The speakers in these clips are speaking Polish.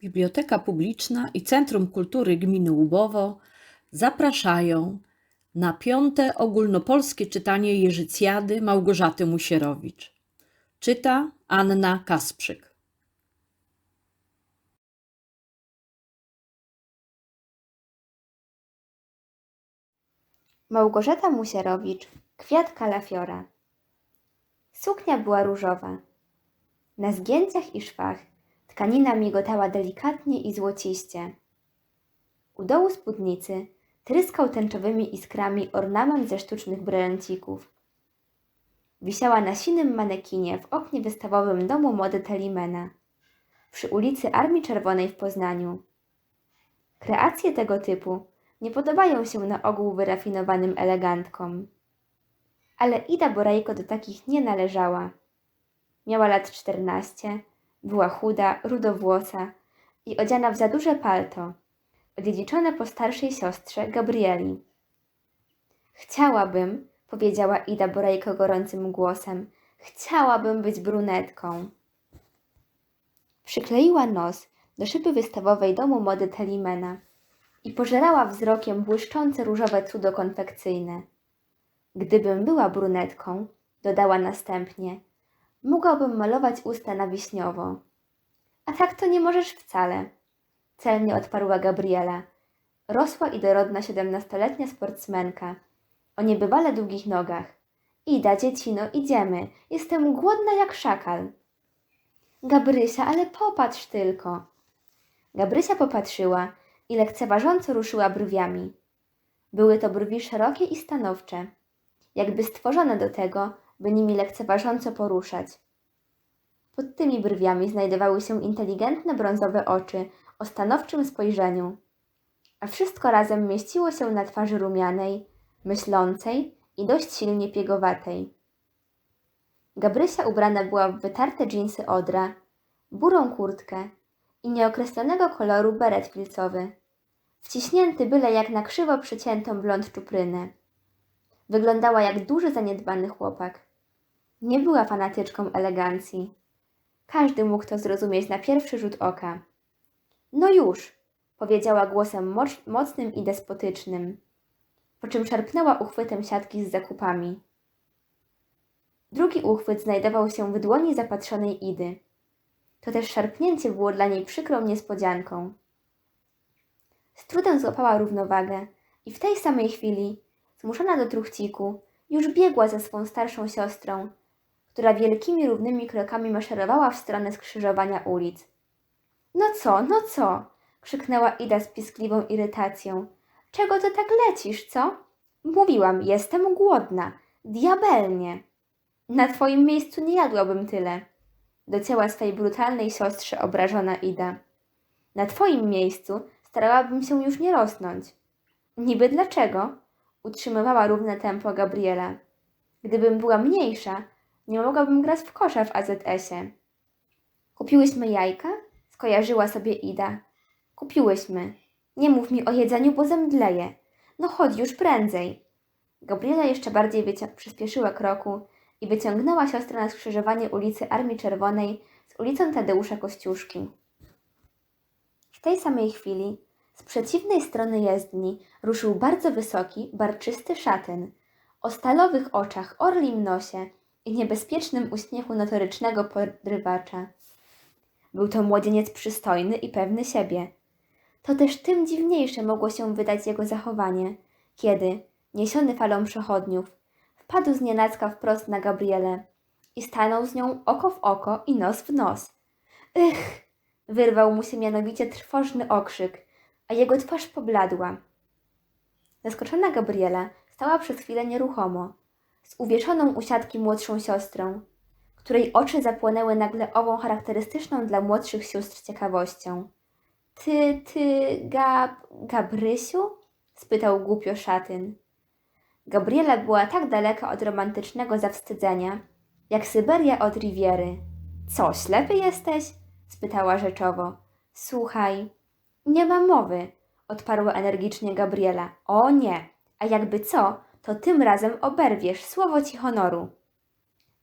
Biblioteka Publiczna i Centrum Kultury Gminy Łubowo zapraszają na piąte ogólnopolskie czytanie Jerzycjady Małgorzaty Musierowicz. Czyta Anna Kasprzyk. Małgorzata Musierowicz, kwiat kalafiora. Suknia była różowa. Na zgięciach i szwach tkanina migotała delikatnie i złociście. U dołu spódnicy tryskał tęczowymi iskrami ornament ze sztucznych brylancików. Wisiała na sinym manekinie w oknie wystawowym domu mody Telimena przy ulicy Armii Czerwonej w Poznaniu. Kreacje tego typu nie podobają się na ogół wyrafinowanym elegantkom. Ale Ida Borejko do takich nie należała. Miała lat czternaście, była chuda, rudowłosa i odziana w za duże palto, odziedziczone po starszej siostrze Gabrieli. Chciałabym, powiedziała Ida Borejko gorącym głosem, chciałabym być brunetką. Przykleiła nos do szyby wystawowej domu mody Telimena i pożerała wzrokiem błyszczące różowe cudo konfekcyjne. Gdybym była brunetką, dodała następnie, mogłabym malować usta na wiśniowo. A tak to nie możesz wcale, celnie odparła Gabriela. Rosła i dorodna siedemnastoletnia sportsmenka, o niebywale długich nogach. Ida, dziecino, idziemy, jestem głodna jak szakal. Gabrysia, ale popatrz tylko. Gabrysia popatrzyła i lekceważąco ruszyła brwiami. Były to brwi szerokie i stanowcze, jakby stworzone do tego, by nimi lekceważąco poruszać. Pod tymi brwiami znajdowały się inteligentne brązowe oczy o stanowczym spojrzeniu, a wszystko razem mieściło się na twarzy rumianej, myślącej i dość silnie piegowatej. Gabrysia ubrana była w wytarte dżinsy odra, burą kurtkę i nieokreślonego koloru beret filcowy, wciśnięty byle jak na krzywo przyciętą blond czuprynę. Wyglądała jak duży zaniedbany chłopak. Nie była fanatyczką elegancji. Każdy mógł to zrozumieć na pierwszy rzut oka. No już, powiedziała głosem moc- mocnym i despotycznym, po czym szarpnęła uchwytem siatki z zakupami. Drugi uchwyt znajdował się w dłoni zapatrzonej Idy. To też szarpnięcie było dla niej przykrą niespodzianką. Z trudem złapała równowagę i w tej samej chwili, zmuszona do truchciku, już biegła za swą starszą siostrą, która wielkimi równymi krokami maszerowała w stronę skrzyżowania ulic. No co, no co? krzyknęła Ida z piskliwą irytacją. Czego ty tak lecisz, co? Mówiłam, jestem głodna. Diabelnie. Na twoim miejscu nie jadłabym tyle. Docięła swej brutalnej siostrze obrażona Ida. Na twoim miejscu starałabym się już nie rosnąć. Niby dlaczego? Utrzymywała równe tempo Gabriela. Gdybym była mniejsza, nie mogłabym grać w kosza w AZS-ie. Kupiłyśmy jajka? Skojarzyła sobie Ida. Kupiłyśmy. Nie mów mi o jedzeniu, bo zemdleję. No chodź już prędzej. Gabriela jeszcze bardziej przyspieszyła kroku i wyciągnęła siostrę na skrzyżowanie ulicy Armii Czerwonej z ulicą Tadeusza Kościuszki. W tej samej chwili z przeciwnej strony jezdni ruszył bardzo wysoki, barczysty szatyn o stalowych oczach, orlim nosie i niebezpiecznym uśmiechu notorycznego podrywacza. Był to młodzieniec przystojny i pewny siebie. To też tym dziwniejsze mogło się wydać jego zachowanie, kiedy, niesiony falą przechodniów, wpadł z nienacka wprost na Gabrielę i stanął z nią oko w oko i nos w nos. Ych! Wyrwał mu się mianowicie trwożny okrzyk, a jego twarz pobladła. Zaskoczona Gabriela stała przez chwilę nieruchomo, z uwieszoną u siatki młodszą siostrą, której oczy zapłonęły nagle ową charakterystyczną dla młodszych sióstr ciekawością. Ty, ty, Gab... Gabrysiu? spytał głupio szatyn. Gabriela była tak daleka od romantycznego zawstydzenia, jak Syberia od Riviery. Co, ślepy jesteś? spytała rzeczowo. Słuchaj, nie ma mowy, odparła energicznie Gabriela. O nie, a jakby co, to tym razem oberwiesz słowo ci honoru.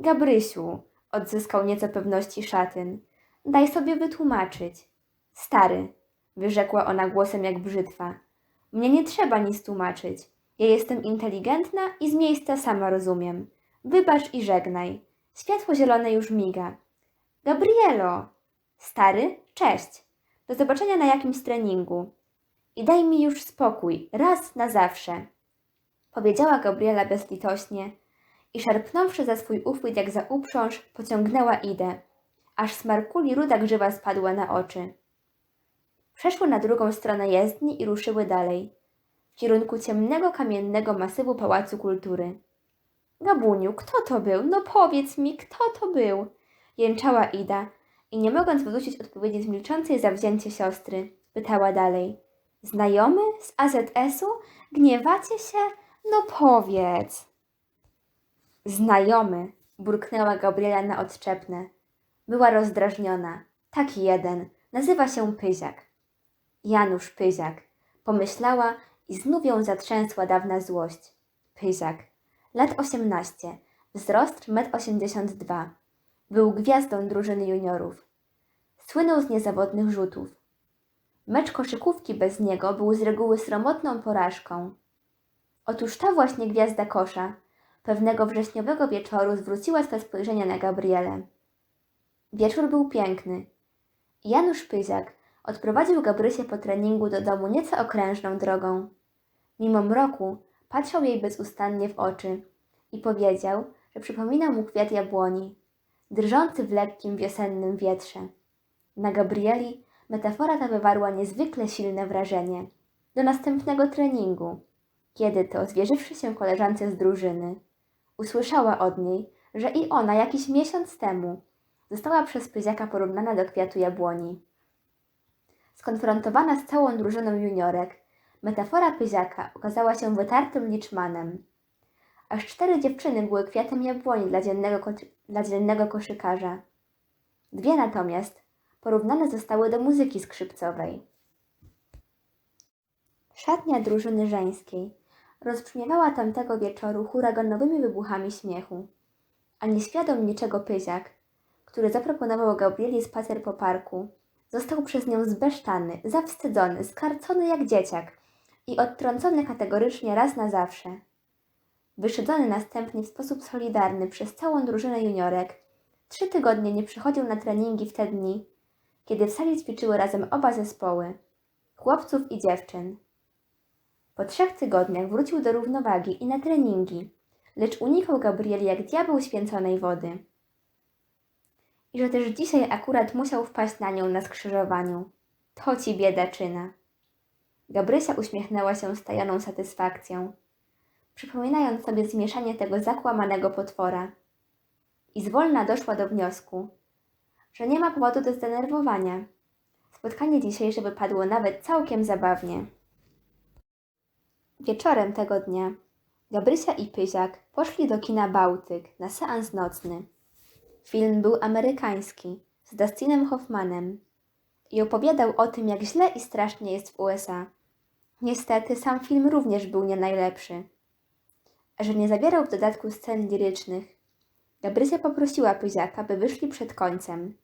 Gabrysiu, odzyskał nieco pewności szatyn, daj sobie wytłumaczyć. Stary, wyrzekła ona głosem jak brzytwa. Mnie nie trzeba nic tłumaczyć. Ja jestem inteligentna i z miejsca sama rozumiem. Wybacz i żegnaj. Światło zielone już miga. Gabrielo! Stary, cześć. Do zobaczenia na jakimś treningu. I daj mi już spokój, raz na zawsze. Powiedziała Gabriela bezlitośnie i szarpnąwszy za swój uchwyt jak za uprząż, pociągnęła Idę, aż smarkuli ruda grzywa spadła na oczy. Przeszły na drugą stronę jezdni i ruszyły dalej, w kierunku ciemnego kamiennego masywu Pałacu Kultury. Gabuniu, kto to był? No powiedz mi, kto to był? Jęczała Ida i nie mogąc wrócić odpowiedzi z milczącej zawzięcie siostry, pytała dalej. Znajomy z AZS-u? Gniewacie się? No powiedz. Znajomy, burknęła Gabriela na odczepne. Była rozdrażniona. Taki jeden. Nazywa się Pyziak. Janusz Pyziak. Pomyślała i znów ją zatrzęsła dawna złość. Pyziak. Lat 18. Wzrost 1,82 m. Był gwiazdą drużyny juniorów. Słynął z niezawodnych rzutów. Mecz koszykówki bez niego był z reguły sromotną porażką. Otóż ta właśnie gwiazda kosza pewnego wrześniowego wieczoru zwróciła swe spojrzenie na Gabrielę. Wieczór był piękny. Janusz Pyziak odprowadził Gabrysię po treningu do domu nieco okrężną drogą. Mimo mroku patrzał jej bezustannie w oczy i powiedział, że przypomina mu kwiat jabłoni, drżący w lekkim wiosennym wietrze. Na Gabrieli metafora ta wywarła niezwykle silne wrażenie. Do następnego treningu, kiedy to, zwierzywszy się koleżance z drużyny, usłyszała od niej, że i ona jakiś miesiąc temu została przez Pyziaka porównana do kwiatu jabłoni. Skonfrontowana z całą drużyną juniorek, metafora Pyziaka okazała się wytartym liczmanem. Aż cztery dziewczyny były kwiatem jabłoni dla dziennego, ko- dla dziennego koszykarza. Dwie natomiast porównane zostały do muzyki skrzypcowej. Szatnia drużyny żeńskiej rozbrzmiewała tamtego wieczoru huraganowymi wybuchami śmiechu. A nieświadom niczego Pyziak, który zaproponował Gabrieli spacer po parku, został przez nią zbesztany, zawstydzony, skarcony jak dzieciak i odtrącony kategorycznie raz na zawsze. Wyszydzony następnie w sposób solidarny przez całą drużynę juniorek, trzy tygodnie nie przychodził na treningi w te dni, kiedy w sali ćwiczyły razem oba zespoły chłopców i dziewczyn. Po trzech tygodniach wrócił do równowagi i na treningi, lecz unikał Gabrieli jak diabeł święconej wody. I że też dzisiaj akurat musiał wpaść na nią na skrzyżowaniu. To ci biedaczyna. Gabrysia uśmiechnęła się z tajoną satysfakcją, przypominając sobie zmieszanie tego zakłamanego potwora. I zwolna doszła do wniosku, że nie ma powodu do zdenerwowania. Spotkanie dzisiejsze wypadło nawet całkiem zabawnie. Wieczorem tego dnia Gabrysia i Pyziak poszli do kina Bałtyk na seans nocny. Film był amerykański, z Dustinem Hoffmanem i opowiadał o tym, jak źle i strasznie jest w USA. Niestety sam film również był nie najlepszy. Że nie zawierał w dodatku scen lirycznych, Gabrysia poprosiła Pyziaka, by wyszli przed końcem.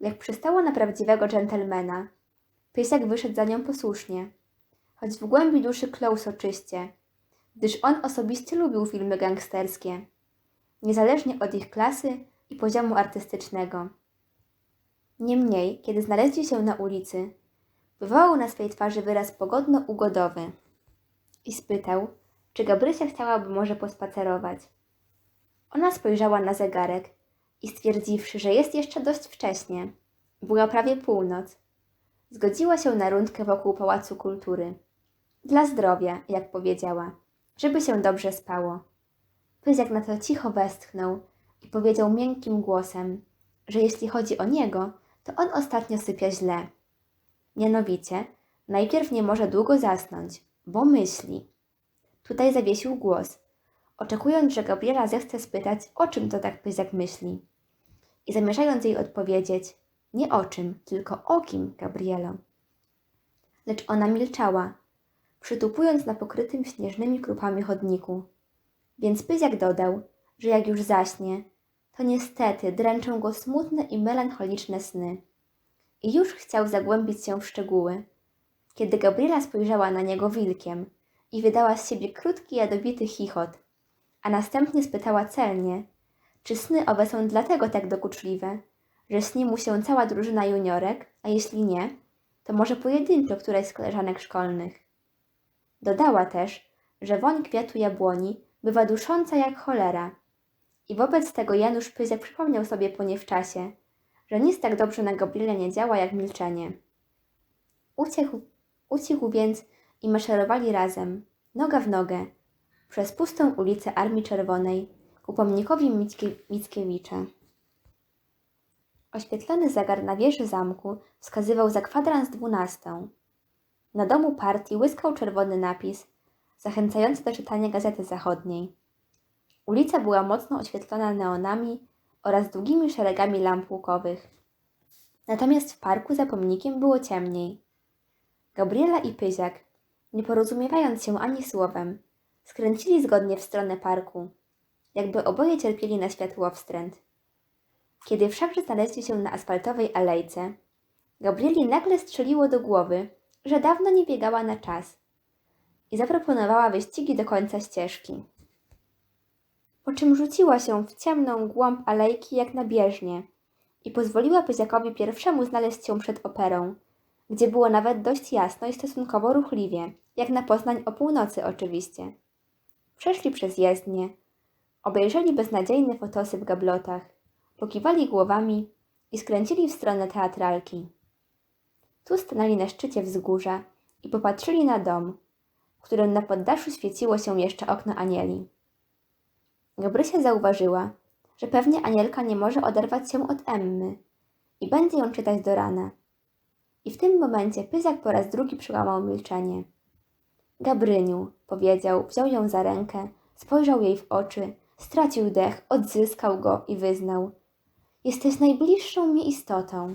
Jak przystało na prawdziwego dżentelmena, Pysiak wyszedł za nią posłusznie, choć w głębi duszy klął soczyście, gdyż on osobiście lubił filmy gangsterskie, niezależnie od ich klasy i poziomu artystycznego. Niemniej, kiedy znaleźli się na ulicy, wywołał na swej twarzy wyraz pogodno-ugodowy i spytał, czy Gabrysia chciałaby może pospacerować. Ona spojrzała na zegarek i stwierdziwszy, że jest jeszcze dość wcześnie, była prawie północ, zgodziła się na rundkę wokół Pałacu Kultury. Dla zdrowia, jak powiedziała, żeby się dobrze spało. Pyziak na to cicho westchnął i powiedział miękkim głosem, że jeśli chodzi o niego, to on ostatnio sypia źle. Mianowicie, najpierw nie może długo zasnąć, bo myśli. Tutaj zawiesił głos, oczekując, że Gabriela zechce spytać, o czym to tak Pyziak myśli. I zamierzając jej odpowiedzieć, nie o czym, tylko o kim, Gabrielo. Lecz ona milczała, przytupując na pokrytym śnieżnymi krupami chodniku. Więc Pyziak dodał, że jak już zaśnie, to niestety dręczą go smutne i melancholiczne sny. i już chciał zagłębić się w szczegóły, kiedy Gabriela spojrzała na niego wilkiem i wydała z siebie krótki, jadowity chichot, a następnie spytała celnie, czy sny owe są dlatego tak dokuczliwe, że śni mu się cała drużyna juniorek, a jeśli nie, to może pojedynczo któraś z koleżanek szkolnych. Dodała też, że woń kwiatu jabłoni bywa dusząca jak cholera. I wobec tego Janusz Pyziak przypomniał sobie po niewczasie, że nic tak dobrze na Gabriele nie działa jak milczenie. Uciekł, ucichł więc i maszerowali razem, noga w nogę, przez pustą ulicę Armii Czerwonej ku pomnikowi Mickie, Mickiewicza. Oświetlony zegar na wieży zamku wskazywał za kwadrans dwunastą. Na domu partii łyskał czerwony napis, zachęcający do czytania Gazety Zachodniej. Ulica była mocno oświetlona neonami oraz długimi szeregami lamp łukowych. Natomiast w parku za pomnikiem było ciemniej. Gabriela i Pyziak, nie porozumiewając się ani słowem, skręcili zgodnie w stronę parku, jakby oboje cierpieli na światłowstręt. Kiedy wszakże znaleźli się na asfaltowej alejce, Gabrieli nagle strzeliło do głowy, że dawno nie biegała na czas i zaproponowała wyścigi do końca ścieżki. Po czym rzuciła się w ciemną głąb alejki jak na bieżnię i pozwoliła Pyziakowi pierwszemu znaleźć się przed operą, gdzie było nawet dość jasno i stosunkowo ruchliwie, jak na Poznań o północy oczywiście. Przeszli przez jezdnię, obejrzeli beznadziejne fotosy w gablotach, pokiwali głowami i skręcili w stronę teatralki. Tu stanęli na szczycie wzgórza i popatrzyli na dom, w którym na poddaszu świeciło się jeszcze okno Anieli. Gabrysia zauważyła, że pewnie Anielka nie może oderwać się od Emmy i będzie ją czytać do rana. I w tym momencie Pyziak po raz drugi przełamał milczenie. Gabryniu, powiedział, wziął ją za rękę, spojrzał jej w oczy, stracił dech, odzyskał go i wyznał: Jesteś najbliższą mi istotą.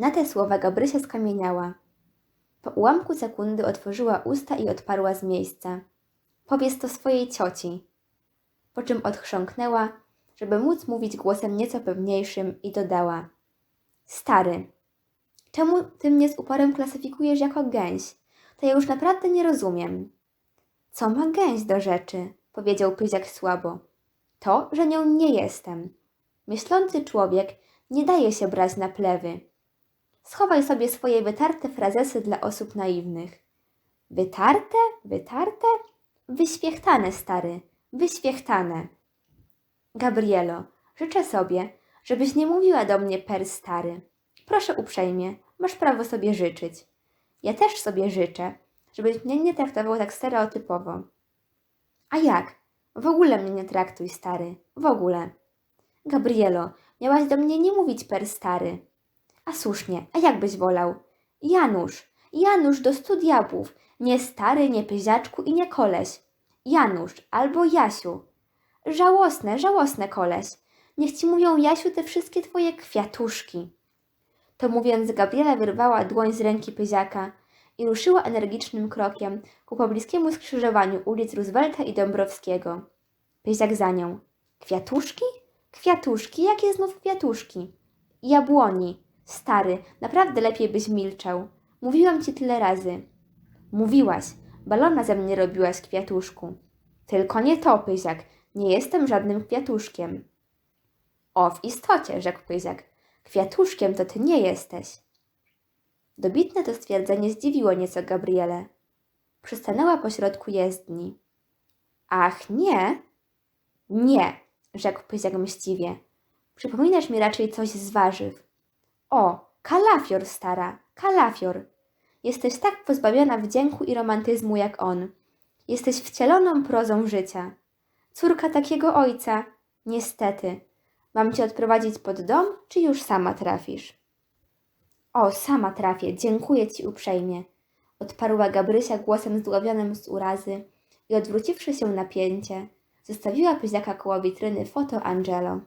Na te słowa Gabrysia skamieniała. Po ułamku sekundy otworzyła usta i odparła z miejsca. Powiedz to swojej cioci. Po czym odchrząknęła, żeby móc mówić głosem nieco pewniejszym i dodała. Stary, czemu ty mnie z uporem klasyfikujesz jako gęś? To ja już naprawdę nie rozumiem. Co ma gęś do rzeczy? powiedział Pyziak słabo. To, że nią nie jestem. Myślący człowiek nie daje się brać na plewy. Schowaj sobie swoje wytarte frazesy dla osób naiwnych. Wytarte? Wytarte? Wyświechtane, stary, wyświechtane. Gabrielo, życzę sobie, żebyś nie mówiła do mnie per stary. Proszę uprzejmie, masz prawo sobie życzyć. Ja też sobie życzę, żebyś mnie nie traktował tak stereotypowo. A jak? W ogóle mnie nie traktuj, stary. W ogóle. Gabrielo, miałaś do mnie nie mówić per stary. A słusznie, a jak byś wolał? Janusz, Janusz do stu diabłów. Nie stary, nie pyziaczku i nie koleś. Janusz albo Jasiu. Żałosne, żałosne koleś. Niech ci mówią Jasiu te wszystkie twoje kwiatuszki. To mówiąc, Gabriela wyrwała dłoń z ręki Pyziaka i ruszyła energicznym krokiem ku pobliskiemu skrzyżowaniu ulic Roosevelta i Dąbrowskiego. Pyziak za nią. Kwiatuszki? Kwiatuszki? Jakie znów kwiatuszki? Jabłoni. Stary, naprawdę lepiej byś milczał. Mówiłam ci tyle razy. Mówiłaś. Balona ze mnie robiłaś, kwiatuszku. Tylko nie to, Pyziak. Nie jestem żadnym kwiatuszkiem. O, w istocie, rzekł Pyziak. Kwiatuszkiem to ty nie jesteś. Dobitne to stwierdzenie zdziwiło nieco Gabrielę. Przystanęła pośrodku jezdni. Ach, nie? Nie, rzekł Pyziak mściwie. Przypominasz mi raczej coś z warzyw. O, kalafior, stara, kalafior. Jesteś tak pozbawiona wdzięku i romantyzmu jak on. Jesteś wcieloną prozą życia. Córka takiego ojca. Niestety. Mam cię odprowadzić pod dom, czy już sama trafisz? O, sama trafię, dziękuję ci uprzejmie. Odparła Gabrysia głosem zdławionym z urazy i odwróciwszy się na pięcie, zostawiła pyziaka koło witryny foto Angelo.